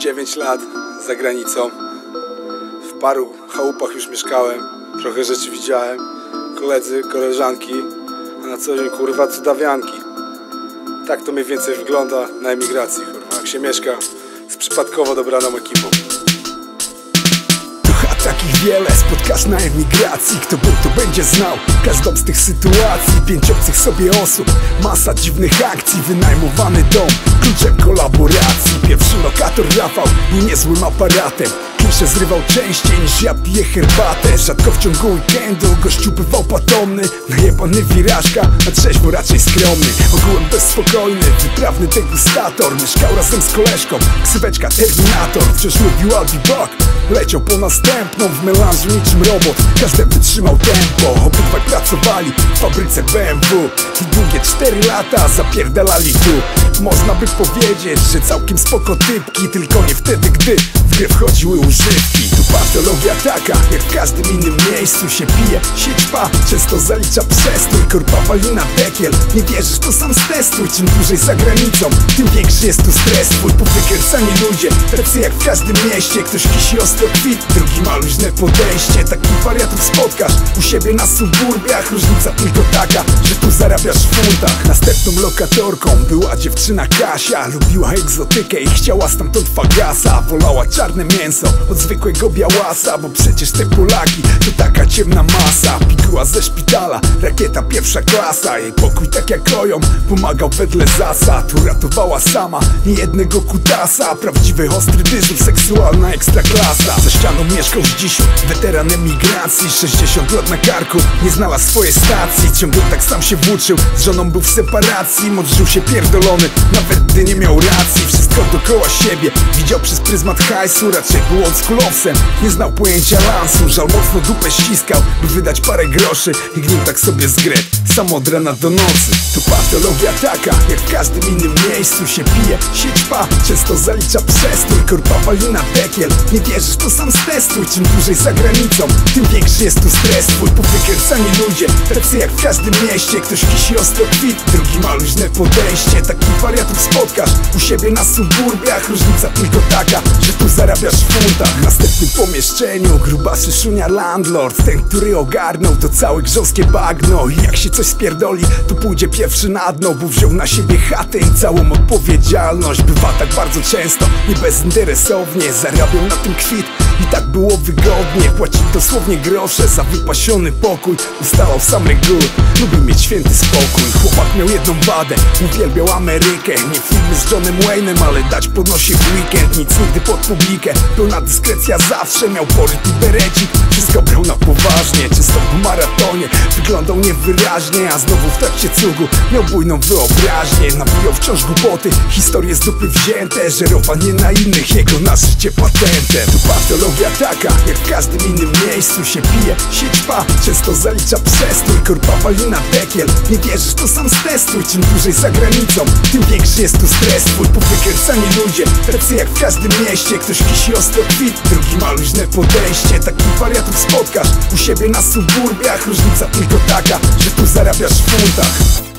9 lat za granicą. W paru chałupach już mieszkałem, trochę rzeczy widziałem. Koledzy, koleżanki, a na co dzień kurwa cudawianki. Tak to mniej więcej wygląda na emigracji, kurwa, jak się mieszka z przypadkowo dobraną ekipą. Takich wiele. Spotkasz na emigracji Kto był to będzie znał? Każdą z tych sytuacji Pięć obcych sobie osób, masa dziwnych akcji Wynajmowany dom, kluczem kolaboracji Pierwszy lokator Rafał był niezłym aparatem Klisze zrywał częściej niż ja piję herbatę. Rzadko w ciągu weekendu gościu bywał patomny Najebany wirażka, a trzeźwo raczej skromny. Ogółem bezspokojny, wytrawny degustator. Mieszkał razem z koleżką, ksyweczka Terminator. Wciąż lubił Albi Buck Leciał po następną. W melanżu niczym robot Każdy wytrzymał tempo. Obydwaj pracowali w fabryce BMW I długie cztery lata zapierdalali tu. Można by powiedzieć, że całkiem spoko typki Tylko nie wtedy, gdy grę wchodziły używki. Tu patologia taka, jak w każdym innym miejscu się pije. Sieczpa często zalicza przestój Korpa wali na dekiel. Nie wierzysz, to sam stestuj Czym dłużej za granicą, tym większy jest tu stres Twój. Powykręcani ludzie, tacy jak w każdym mieście. Ktoś kisi ostro kwit, drugi ma luźne podejście. Takich wariatów spotkasz u siebie na suburbiach. Różnica tylko taka, że tu zarabiasz w funtach. Następną lokatorką była dziewczyna Kasia. Lubiła egzotykę i chciała stamtąd fagasa. Wolała czarne mięso od zwykłego białasa Bo przecież te Polaki to taka ciemna masa. Pikuła ze szpitala, rakieta pierwsza klasa. Jej pokój tak jak oją, pomagał wedle zasad Uratowała sama niejednego kutasa. Prawdziwy ostry dyżur, seksualna ekstraklasa. Za ścianą mieszkał dziś weteran emigracji. 60 lat na karku, nie znała swojej stacji. Ciągle tak sam się włóczył, z żoną był w separacji. Modrzył się pierdolony, nawet gdy nie miał racji. Wszystko dookoła siebie, widział przez pryzmat hajsu Raczej był oldschoolowcem, nie znał pojęcia lansu. Żal mocno dupę ściskał, by wydać parę groszy I gnił tak sobie z gry, sam od rana do nocy. To patologia taka, jak w każdym innym miejscu się pije. Sieczpa często zalicza przestój, korpa wali na dekiel. Nie wierzysz, to sam stestuj, czym dłużej za granicą Tym większy jest tu stres, twój. Powykręcani ludzie Tacy jak w każdym mieście, ktoś kisi ostro kwit Drugi ma luźne podejście, takich wariatów spotkasz U siebie na suburbiach, różnica tylko taka Że tu zarabiasz w funtach. Następnym pomieszczeniu grubasy szunia landlord. Ten, który ogarnął to całe grząskie bagno. I jak się coś spierdoli, to pójdzie pierwszy na dno Bo wziął na siebie chatę i całą odpowiedzialność. Bywa tak bardzo często i bezinteresownie Zarabiał na tym kwit i tak było wygodnie. Płacić dosłownie grosze za wypasiony pokój Ustalał sam reguły, lubił mieć święty spokój. Chłopak miał jedną wadę, uwielbiał Amerykę Nie z Johnem Wayne'em, ale dać podnosi w weekend Nic nigdy pod publikę, pełna dyskrecja zawsze Miał poryt i berecik, wszystko brał na poważnie Czysto po maratonie, wyglądał niewyraźnie A znowu w trakcie cugu miał bujną wyobraźnię. Nawijał wciąż głupoty, historie z dupy wzięte. Żerowanie na innych, jego na życie patentem. To patologia taka, jak w każdym innym miejscu się pije. Sieczpa często zalicza przestój, korpa wali na dekiel. Nie wierzysz, to sam stestuj, czym dłużej za granicą Tym większy jest tu stres, twój powykręcani ludzie Tacy jak w każdym mieście, ktoś kisi ostro kwit Drugi ma luźne podejście, takich wariatów spotkasz U siebie na suburbiach, różnica tylko taka Że tu zarabiasz w funtach